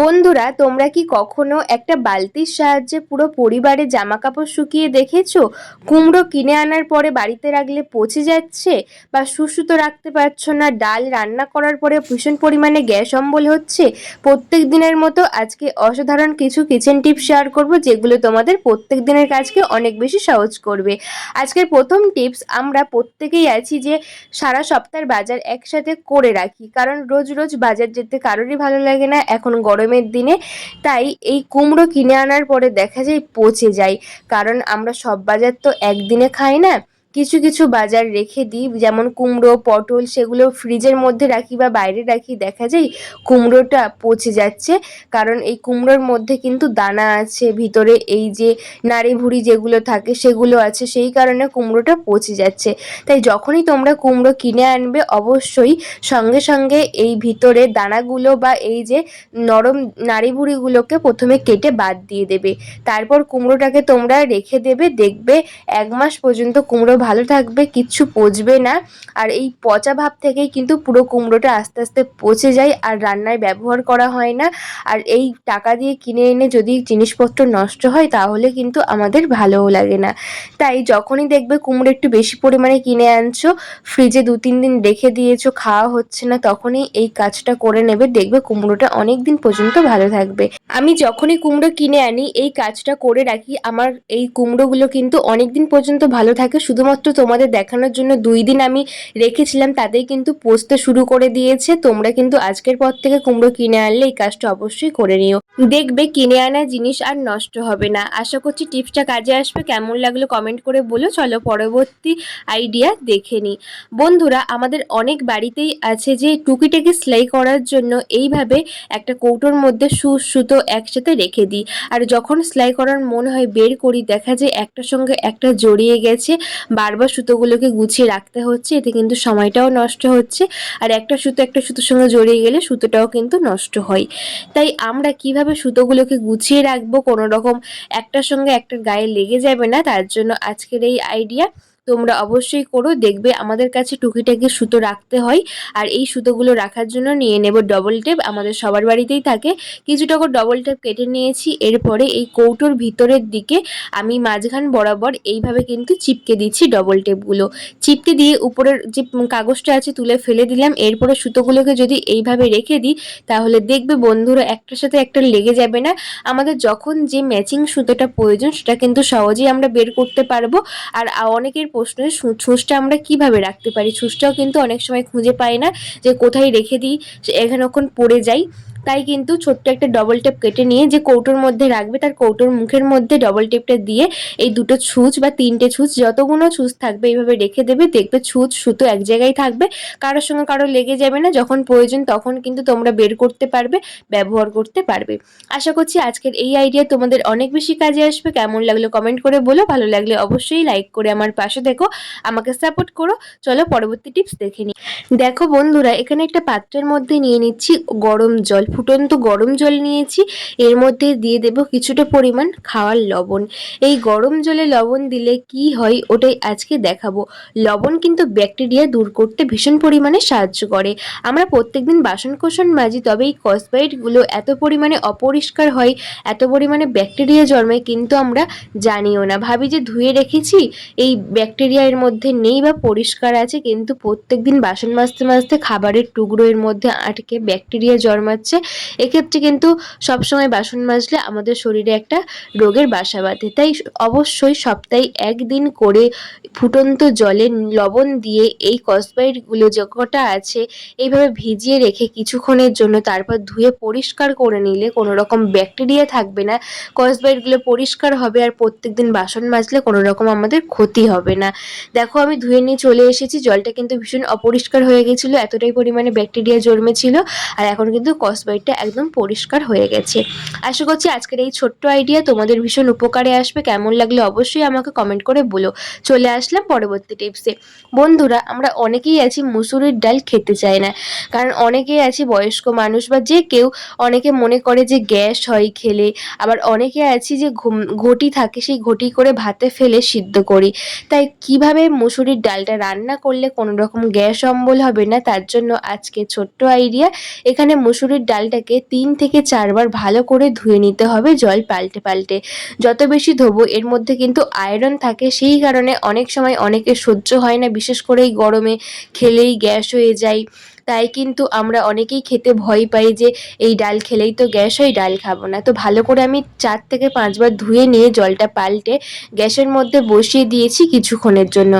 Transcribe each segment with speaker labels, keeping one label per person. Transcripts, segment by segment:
Speaker 1: বন্ধুরা, তোমরা কি কখনো একটা বালতির সাহায্যে পুরো পরিবারে জামা কাপড় শুকিয়ে দেখেছ? কুমড়ো কিনে আনার পরে বাড়িতে রাখলে পচে যাচ্ছে বা সুসুতো রাখতে পারছ না, ডাল রান্না করার পরে ভীষণ পরিমাণে গ্যাস অম্বল হচ্ছে? প্রত্যেক দিনের মতো আজকে অসাধারণ কিছু কিচেন টিপ শেয়ার করব যেগুলো তোমাদের প্রত্যেক দিনের কাজকে অনেক বেশি সহজ করবে। আজকের প্রথম টিপস আমরা প্রত্যেকেই আছি যে সারা সপ্তাহের বাজার একসাথে করে রাখি। কারণ রোজ রোজ বাজার যেতে কারোরই ভালো লাগে না, এখন গরমের দিনে, তাই এই কুমড়ো কিনে আনার পরে দেখা যায় পচে যায়। কারণ আমরা সব বাজার তো একদিনে খাই না। কিছু কিছু বাজার রেখে দিই, যেমন কুমড়ো, পটল সেগুলো ফ্রিজের মধ্যে রাখি বা বাইরে রাখি, দেখা যায় কুমড়োটা পচে যাচ্ছে। কারণ এই কুমড়োর মধ্যে কিন্তু দানা আছে, ভিতরে এই যে নাড়ি ভুড়ি যেগুলো থাকে সেগুলো আছে, সেই কারণে কুমড়োটা পচে যাচ্ছে। তাই যখনই তোমরা কুমড়ো কিনে আনবে, অবশ্যই সঙ্গে সঙ্গে এই ভিতরে দানাগুলো বা এই যে নরম নাড়ি ভুড়িগুলোকে প্রথমে কেটে বাদ দিয়ে দেবে। তারপর কুমড়োটাকে তোমরা রেখে দেবে, দেখবে এক মাস পর্যন্ত কুমড়ো ভালো থাকবে, কিচ্ছু পচবে না। আর এই পচা ভাব থেকেই কিন্তু পুরো কুমড়োটা আস্তে আস্তে পচে যায় আর রান্নায় ব্যবহার করা হয় না। আর এই টাকা দিয়ে কিনে এনে যদি জিনিসপত্র নষ্ট হয়, তাহলে কিন্তু আমাদের ভালোও লাগে না। তাই যখনই দেখবে কুমড়ো একটু বেশি পরিমাণে কিনে আনছো, ফ্রিজে দু তিন দিন রেখে দিয়েছ, খাওয়া হচ্ছে না, তখনই এই কাজটা করে নেবে, দেখবে কুমড়োটা অনেক দিন পর্যন্ত ভালো থাকবে। আমি যখনই কুমড়ো কিনে আনি, এই কাজটা করে রাখি, আমার এই কুমড়োগুলো কিন্তু অনেক দিন পর্যন্ত ভালো থাকে, শুধুমাত্র তোমাদের দেখানোর জন্য দুই দিন আমি রেখেছিলাম তাতেই কিন্তু পচতে শুরু করে দিয়েছে। তোমরা কিন্তু আজকের পর থেকে কুমড়ো কিনে আনলে এই কাজটা অবশ্যই করে নিও। দেখবে কিনে আনা জিনিস আর নষ্ট হবে না। আশা করছি টিপসটা কাজে আসবে। কেমন লাগল কমেন্ট করে বলো। চলো পরবর্তী আইডিয়া দেখে নিই। বন্ধুরা, আমাদের অনেক বাড়িতেই আছে যে টুকিটাকে সেলাই করার জন্য এইভাবে একটা কৌটোর মধ্যে সু সুতো একসাথে রেখে দিই। আর যখন সেলাই করার মনে হয় বের করি, দেখা যায় একটার সঙ্গে একটা জড়িয়ে গেছে। বারবার সুতোগুলোকে গুছিয়ে রাখতে হচ্ছে, এতে কিন্তু সময়টাও নষ্ট হচ্ছে। আর একটা সুতো একটা সুতোর সঙ্গে জড়িয়ে গেলে সুতোটাও কিন্তু নষ্ট হয়। তাই আমরা কীভাবে সুতোগুলোকে গুছিয়ে রাখব? কোনো রকম একটার সঙ্গে একটার গায়ে লেগে যাবে না। তার জন্য আজকের এই আইডিয়া তোমরা অবশ্যই করো, দেখবে আমাদের কাছে টুকিটাকি সুতো রাখতে হয়, আর এই সুতোগুলো রাখার জন্য নিয়ে নেব ডবল টেপ আমাদের সবার বাড়িতেই থাকে। কিছুটা করে ডবল টেপ কেটে নিয়েছি, এরপরে এই কৌটোর ভিতরের দিকে আমি মাঝখান বরাবর এইভাবে কিন্তু চিপকে দিচ্ছি ডবল টেপগুলো চিপকে দিয়ে উপরের যে কাগজটা আছে তুলে ফেলে দিলাম, এরপরে সুতোগুলোকে যদি এইভাবে রেখে দিই, তাহলে দেখবে বন্ধুরা একটার সাথে একটা লেগে যাবে না। আমাদের যখন যে ম্যাচিং সুতোটা প্রয়োজন, সেটা কিন্তু সহজেই আমরা বের করতে পারব। আর অনেকের প্রশ্নের ছুঁচটা আমরা কীভাবে রাখতে পারি? ছুঁচটাও কিন্তু অনেক সময় খুঁজে পাই না যে কোথায় রেখে দিই এখানে পড়ে যাই, তাই কিন্তু ছোট্ট একটা ডবল টেপ কেটে নিয়ে যে কৌটোর মধ্যে রাখবে, তার কৌটোর মুখের মধ্যে ডবল টেপটা দিয়ে এই দুটো ছুঁচ বা তিনটে ছুঁচ যতগুলো ছুঁচ থাকবে এইভাবে রেখে দেবে, দেখবে ছুঁচ সুতো এক জায়গায় থাকবে, কারোর সঙ্গে কারও লেগে যাবে না, যখন প্রয়োজন তখন কিন্তু তোমরা বের করতে পারবে, ব্যবহার করতে পারবে। আশা করছি আজকের এই আইডিয়া তোমাদের অনেক বেশি কাজে আসবে, কেমন লাগল কমেন্ট করে বলো, ভালো লাগলে অবশ্যই লাইক করে আমার পাশে দেখো আমাকে সাপোর্ট করো। চলো পরবর্তী টিপস দেখে নিই দেখো বন্ধুরা, এখানে একটা পাত্রের মধ্যে নিয়ে নিচ্ছি গরম জল। ফুটন্ত গরম জল নিয়েছি। এর মধ্যে দিয়ে দেব কিছুটা পরিমাণ খাওয়ার লবণ। এই গরম জলে লবণ দিলে কি হয় ওটাই আজকে দেখাবো। লবণ কিন্তু ব্যাকটেরিয়া দূর করতে ভীষণ পরিমাণে সাহায্য করে। আমরা প্রত্যেকদিন বাসন কোসন মাজি, তবে এই কসবাইটগুলো এত পরিমাণে অপরিষ্কার হয়, এত পরিমাণে ব্যাকটেরিয়া জন্মায় কিন্তু আমরা জানিও না। ভাবি যে ধুয়ে রেখেছি, এই ব্যাকটেরিয়া এর মধ্যে নেই বা পরিষ্কার আছে, কিন্তু প্রত্যেকদিন বাসন মাজতে মাজতে খাবারের টুকরো এর মধ্যে আটকে ব্যাকটেরিয়া জন্মাচ্ছে। এক্ষেত্রে কিন্তু সবসময় বাসন মাজলে আমাদের শরীরে একটা রোগের বাসা বাঁধে। তাই অবশ্যই সপ্তাহে একদিন করে ফুটন্ত জলে লবণ দিয়ে এই কসবাইটগুলো যে কটা আছে, এইভাবে ভিজিয়ে রেখে কিছুক্ষণের জন্য তারপর ধুয়ে পরিষ্কার করে নিলে কোনো রকম ব্যাকটেরিয়া থাকবে না। কসবাইটগুলো পরিষ্কার হবে আর প্রত্যেকদিন বাসন মাজলে কোনো রকম আমাদের ক্ষতি হবে না। দেখো আমি ধুয়ে নিয়ে চলে এসেছি, জলটা কিন্তু ভীষণ অপরিষ্কার হয়ে গেছিল, এতটাই পরিমাণে ব্যাকটেরিয়া জন্মেছিল আর এখন কিন্তু কসবাইটটা একদম পরিষ্কার হয়ে গেছে। আশা করছি আজকের এই ছোট্ট আইডিয়া তোমাদের ভীষণ উপকারে আসবে, কেমন লাগলে অবশ্যই আমাকে কমেন্ট করে বলো। চলে আসলাম পরবর্তী টিপসে বন্ধুরা, আমরা অনেকেই আছি মুসুরির ডাল খেতে চাই না, কারণ অনেকেই আছি বয়স্ক মানুষ বা যে কেউ, অনেকে মনে করে যে গ্যাস হয় খেলে, আবার অনেকে আছি যে ঘটি থাকে, সেই ঘটি করে ভাতে ফেলে সিদ্ধ করি। তাই কীভাবে মুসুরির ডালটা রান্না করলে কোনো রকম গ্যাস অম্বল হবে না, তার জন্য আজকে ছোট্ট আইডিয়া এখানে মুসুরির ডালটাকে তিন থেকে চারবার ভালো করে ধুয়ে নিতে হবে, জল পাল্টে পাল্টে। যত বেশি ধোবো, এর মধ্যে কিন্তু আয়রন থাকে, সেই কারণে অনেক সময় অনেকে সহ্য হয় না, বিশেষ করে এই গরমে। খেলেই গ্যাস হয়ে যায়। তাই কিন্তু আমরা অনেকেই খেতে ভয় পাই যে এই ডাল খেলেই তো গ্যাস হয়, ডাল খাব না। তো ভালো করে আমি চার থেকে পাঁচবার ধুয়ে নিয়ে জলটা পাল্টে গ্যাসের মধ্যে বসিয়ে দিয়েছি কিছুক্ষণের জন্য।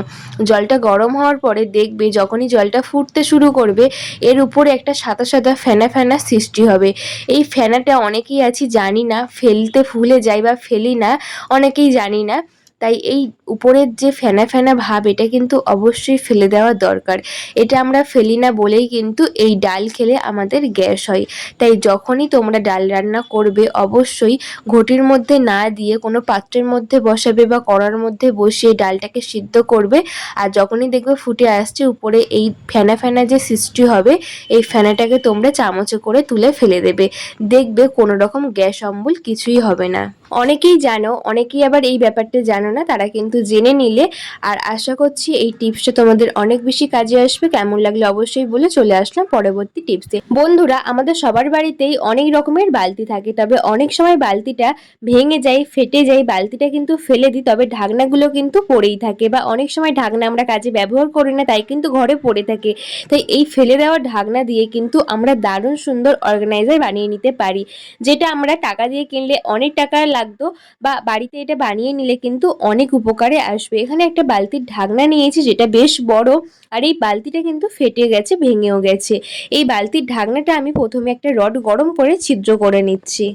Speaker 1: জলটা গরম হওয়ার পরে দেখবে যখনই জলটা ফুটতে শুরু করবে, এর উপরে একটা সাদা সাদা ফেনা ফেনা সৃষ্টি হবে। এই ফেনাটা অনেকেই আছি জানি না, ফেলতে ভুলে যাই বা ফেলি না, অনেকেই জানি না। তাই এই উপরের যে ফেনা ফেনা ভাব, এটা কিন্তু অবশ্যই ফেলে দেওয়া দরকার। এটা আমরা ফেলি না বলেই কিন্তু এই ডাল খেলে আমাদের গ্যাস হয়। তাই যখনই তোমরা ডাল রান্না করবে, অবশ্যই ঘটির মধ্যে না দিয়ে কোনো পাত্রের মধ্যে বসাবে বা কড়ার মধ্যে বসিয়ে ডালটাকে সিদ্ধ করবে। আর যখনই দেখবে ফুটে আসছে, উপরে এই ফেনা ফেনা যে সৃষ্টি হবে, এই ফেনাটাকে তোমরা চামচে করে তুলে ফেলে দেবে। দেখবে কোনো রকম গ্যাস অম্বল কিছুই হবে না। অনেকেই জানো, অনেকেই আবার এই ব্যাপারটা জানো না, তারা কিন্তু জেনে নিলে। আর আশা করছি এই টিপসটা তোমাদের অনেক বেশি কাজে আসবে। কেমন লাগলে অবশ্যই বলে চলে আসলাম পরবর্তী টিপসে। বন্ধুরা, আমাদের সবার বাড়িতেই অনেক রকমের বালতি থাকে, তবে অনেক সময় বালতিটা ভেঙে যায়, ফেটে যায়, বালতিটা কিন্তু ফেলে দিই, তবে ঢাকনাগুলো কিন্তু পড়েই থাকে বা অনেক সময় ঢাকনা আমরা কাজে ব্যবহার করি না, তাই কিন্তু ঘরে পড়ে থাকে। তাই এই ফেলে দেওয়া ঢাকনা দিয়ে কিন্তু আমরা দারুণ সুন্দর অর্গানাইজার বানিয়ে নিতে পারি, যেটা আমরা টাকা দিয়ে কিনলে অনেক টাকা লাগতো বা বাড়িতে এটা বানিয়ে নিলে কিন্তু অনেক উপকারে আসবে। এখানে একটা বালতির ঢাকনা নিয়েছি যেটা বেশ বড় আর এই বালতিটা কিন্তু ফেটে গেছে, ভেঙেও গেছে। এই বালতির ঢাকনাটা আমি প্রথমে একটা রড গরম করে ছিদ্র করে নিচ্ছি।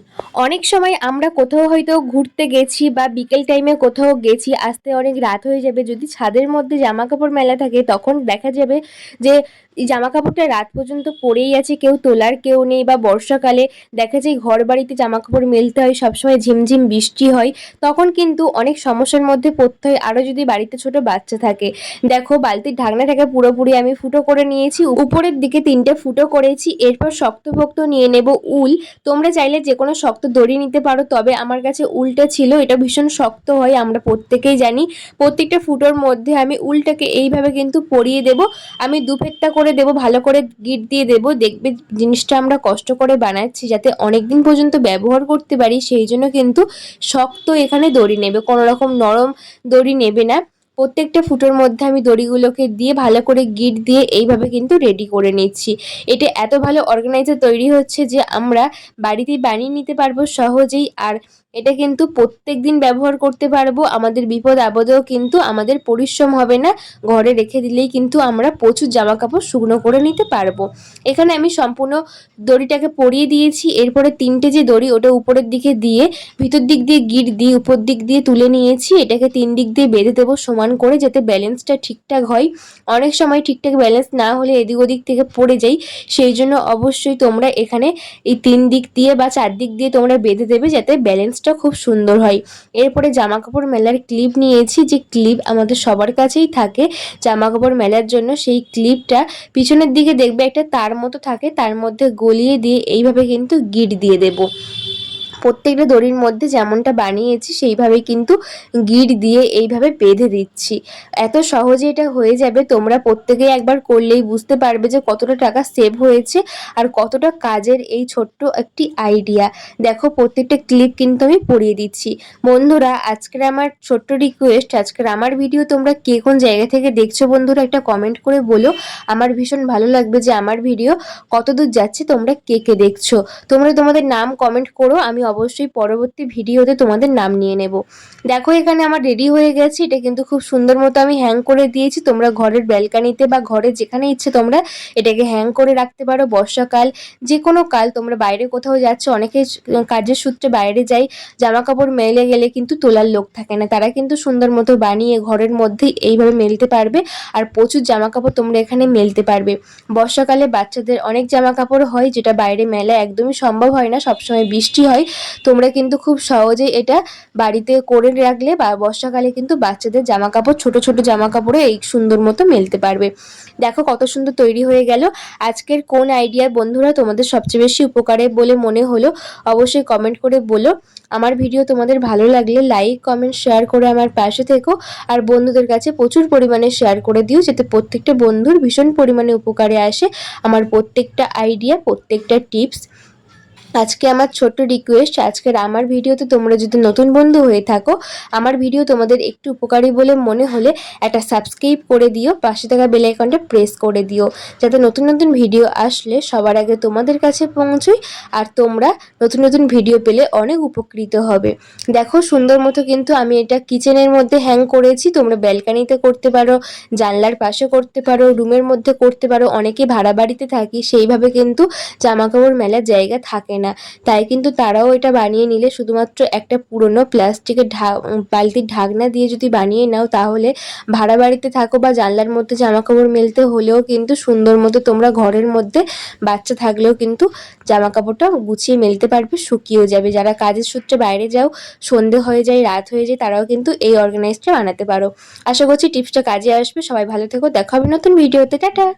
Speaker 1: অনেক সময় আমরা কোথাও হয়তো ঘুরতে গেছি বা বিকেল টাইমে কোথাও গেছি, আসতে অনেক রাত হয়ে যাবে, যদি ছাদের মধ্যে জামা কাপড় মেলা থাকে তখন দেখা যাবে যে জামা কাপড়টা রাত পর্যন্ত পরেই আছে, কেউ তোলার কেউ নেই বা বর্ষাকালে দেখা যায় ঘর বাড়িতে জামা কাপড় মেলতে হয়, সবসময় ঝিমঝিম বৃষ্টি হয়, তখন কিন্তু অনেক সমস্যার মধ্যে পড়তে হয়। আরও যদি বাড়িতে ছোট বাচ্চা থাকে, দেখো বালতির ঢাকনা ঢাকনাটাকে পুরোপুরি আমি ফুটো করে নিয়েছি, উপরের দিকে তিনটে ফুটো করেছি, এরপর শক্ত শক্তভক্ত নিয়ে নেব উল। তোমরা চাইলে যে কোনো শক্ত দড়ি নিতে পারো, তবে আমার কাছে উলটা ছিল, এটা ভীষণ শক্ত হয়, আমরা প্রত্যেকেই জানি। প্রত্যেকটা ফুটোর মধ্যে আমি উলটাকে এইভাবে কিন্তু পরিয়ে দেব। আমি দুফেরটা করে দেব, ভালো করে গিট দিয়ে দেব, দেখবে জিনিসটা আমরা কষ্ট করে বানাচ্ছি যাতে অনেক দিন পর্যন্ত ব্যবহার করতে পারি, সেই জন্য কিন্তু শক্ত এখানে দড়ি নেবে, কোনো রকম নরম দড়ি নেবে না। প্রত্যেকটা ফুটোর মধ্যে আমি দড়িগুলোকে দিয়ে ভালো করে গিট দিয়ে এইভাবে কিন্তু রেডি করে নিচ্ছি। এটা এত ভালো অর্গানাইজার তৈরি হচ্ছে যে আমরা বাড়িতেই বানিয়ে নিতে পারব সহজেই, আর এটা কিন্তু প্রত্যেক দিন ব্যবহার করতে পারব। আমাদের বিপদ আপদেও কিন্তু আমাদের পরিশ্রম হবে না। ঘরে রেখে দিলেই কিন্তু আমরা প্রচুর জামা কাপড় শুকনো করে নিতে পারব। এখানে আমি সম্পূর্ণ দড়িটাকে পরিয়ে দিয়েছি। এরপরে তিনটে যে দড়ি, ওটা উপরের দিকে দিয়ে, ভিতর দিক দিয়ে গিট দিয়ে, উপর দিক দিয়ে তুলে নিয়েছি। এটাকে তিন দিক দিয়ে বেঁধে দেবো সমান করে যাতে ব্যালেন্সটা ঠিকঠাক হয়। অনেক সময় ঠিকঠাক ব্যালেন্স না হলে এদিক ওদিক থেকে পড়ে যাই। সেই জন্য অবশ্যই তোমরা এখানে এই তিন দিক দিয়ে বা চার দিক দিয়ে তোমরা বেঁধে দেবে যাতে ব্যালেন্সটা খুব সুন্দর হয়। এরপরে জামা কাপড় মেলার ক্লিপ নিয়েছি, যে ক্লিপ আমাদের সবার কাছেই থাকে। জামা কাপড় মেলার জন্য সেই ক্লিপটা পিছনের দিকে দেখবে একটা তার মতো থাকে, তার মধ্যে গলিয়ে দিয়ে এইভাবে কিন্তু গিট দিয়ে দেবো। প্রত্যেকটা দড়ির মধ্যে যেমনটা বানিয়েছি সেইভাবে কিন্তু গিট দিয়ে এইভাবে বেঁধে দিচ্ছি। এত সহজে এটা হয়ে যাবে, তোমরা প্রত্যেকেই একবার করলেই বুঝতে পারবে যে কতটা টাকা সেভ হয়েছে আর কতটা কাজের এই ছোট্ট একটি আইডিয়া। দেখো, প্রত্যেকটা ক্লিপ কিন্তু আমি পরিয়ে দিচ্ছি। বন্ধুরা, আজকের আমার ছোট্ট রিকোয়েস্ট, আজকের আমার ভিডিও তোমরা কে কোন জায়গা থেকে দেখছ বন্ধুরা, একটা কমেন্ট করে বলো। আমার ভীষণ ভালো লাগবে যে আমার ভিডিও কত দূর যাচ্ছে তোমরা কে কে দেখছ। তোমরা তোমাদের নাম কমেন্ট করো, আমি অবশ্যই পরবর্তী ভিডিওতে তোমাদের নাম নিয়ে নেব। দেখো, এখানে আমার রেডি হয়ে গেছে। এটা কিন্তু খুব সুন্দর মতো আমি হ্যাং করে দিয়েছি। তোমরা ঘরের ব্যালকানিতে বা ঘরে যেখানে ইচ্ছে তোমরা এটাকে হ্যাং করে রাখতে পারো। বর্ষাকাল যে কোনো কাল তোমরা বাইরে কোথাও যাচ্ছ, অনেকে কাজের সূত্রে বাইরে যাই জামা কাপড় মেলে গেলে কিন্তু তোলার লোক থাকে না। তারা কিন্তু সুন্দর মতো বানিয়ে ঘরের মধ্যে এইভাবে মেলতে পারবে আর প্রচুর জামা কাপড় তোমরা এখানে মেলতে পারবে। বর্ষাকালে বাচ্চাদের অনেক জামা কাপড় হয়, যেটা বাইরে মেলা একদমই সম্ভব হয় না। সবসময় বৃষ্টি হয়। তোমরা কিন্তু খুব সহজেই এটা বাড়িতে করে রাখলে বা বর্ষাকালে কিন্তু বাচ্চাদের জামা কাপড় ছোট ছোট জামা কাপড়ে এই সুন্দর মতো মেলতে পারবে। দেখো কত সুন্দর তৈরি হয়ে গেল। আজকের কোন আইডিয়া বন্ধুরা তোমাদের সবচেয়ে বেশি উপকারে বলে মনে হলো, অবশ্যই কমেন্ট করে বলো। আমার ভিডিও তোমাদের ভালো লাগলে লাইক কমেন্ট শেয়ার করে আমার পাশে থেকো। আর বন্ধুদের কাছে প্রচুর পরিমাণে শেয়ার করে দিও, যাতে প্রত্যেকটা বন্ধুর ভীষণ পরিমাণে উপকারে আসে। আমার প্রত্যেকটা আইডিয়া প্রত্যেকটা টিপস আজকে আমার ছোট্ট রিকোয়েস্ট আজকের আমার ভিডিওতে তোমরা যদি নতুন বন্ধু হয়ে থাকো, আমার ভিডিও তোমাদের একটু উপকারী বলে মনে হলে একটা সাবস্ক্রাইব করে দিও, পাশে থাকা বেল আইকনটা প্রেস করে দিও, যাতে নতুন নতুন ভিডিও আসলে সবার আগে তোমাদের কাছে পৌঁছয় আর তোমরা নতুন নতুন ভিডিও পেলে অনেক উপকৃত হবে। দেখো, সুন্দর মতো কিন্তু আমি এটা কিচেনের মধ্যে হ্যাং করেছি, তোমরা ব্যালকানিতে করতে পারো, জানলার পাশে করতে পারো রুমের মধ্যে করতে পারো, অনেকে ভাড়া বাড়িতে থাকি, সেইভাবে কিন্তু জামা কাপড় মেলার জায়গা থাকে না। তাই কিন্তু তারাও এটা বানিয়ে নিলে শুধুমাত্র একটা পুরনো প্লাস্টিকের ঢা বালতির ঢাকনা দিয়ে যদি বানিয়ে নাও তাহলে ভাড়া বাড়িতে থাকো বা জানলার মধ্যে জামা কাপড় মেলতে হলেও কিন্তু সুন্দর মতো তোমরা ঘরের মধ্যে বাচ্চা থাকলেও কিন্তু জামা কাপড়টা গুছিয়ে মেলতে পারবে, শুকিয়েও যাবে। যারা কাজের সূত্রে বাইরে যাও, সন্ধে হয়ে যায়, রাত হয়ে যায়, তারাও কিন্তু এই অর্গানাইজটা বানাতে পারো। আশা করছি টিপসটা কাজে আসবে। সবাই ভালো থেকো। দেখা হবে নতুন ভিডিওতে টাটা!